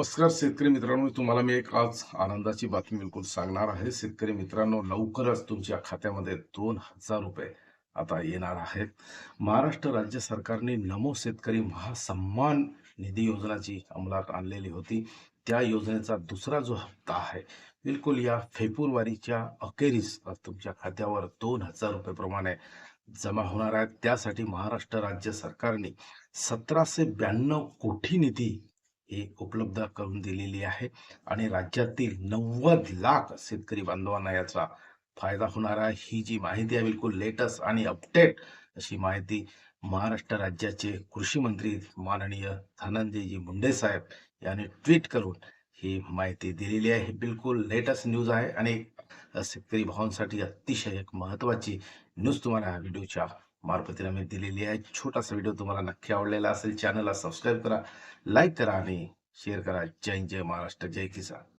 नमस्कार शेतकरी मित्रांनो तुम्हाला मी एक आज आनंदाची बातमी बिलकुल सांगणार आहे. शेतकरी मित्रांनो लवकरच तुमच्या खात्यामध्ये दोन हजार रुपये आता येणार आहेत. महाराष्ट्र राज्य सरकारने नमो शेतकरी महासन्मान निधी योजनाची अंमलात आणलेली होती. त्या योजनेचा दुसरा जो हप्ता आहे बिलकुल या फेब्रुवारीच्या अखेरीस तुमच्या खात्यावर दोन हजार रुपयेप्रमाणे जमा होणार आहेत. त्यासाठी महाराष्ट्र राज्य सरकारने सतराशे ब्याण्णव कोटी निधी ही उपलब्ध करून दिलेली आहे. आणि राज्यातील नव्वद लाख शेतकरी बांधवांना याचा फायदा होणार आहे. ही जी माहिती आहे बिलकुल लेटेस्ट आणि अपडेट अशी माहिती महाराष्ट्र राज्याचे कृषी मंत्री माननीय धनंजयजी मुंडे साहेब यांनी ट्विट करून ही माहिती दिलेली आहे. ही बिलकुल लेटेस्ट न्यूज आहे. आणि शेतकरी भावांसाठी अतिशय एक महत्वाची न्यूज तुम्हाला व्हिडिओच्या मार्फतीने मी दिलेली आहे. छोटासा व्हिडिओ तुम्हाला नक्की आवडलेला असेल चॅनलला सबस्क्राईब करा लाईक करा आणि शेअर करा. जय जय महाराष्ट्र जय किसान.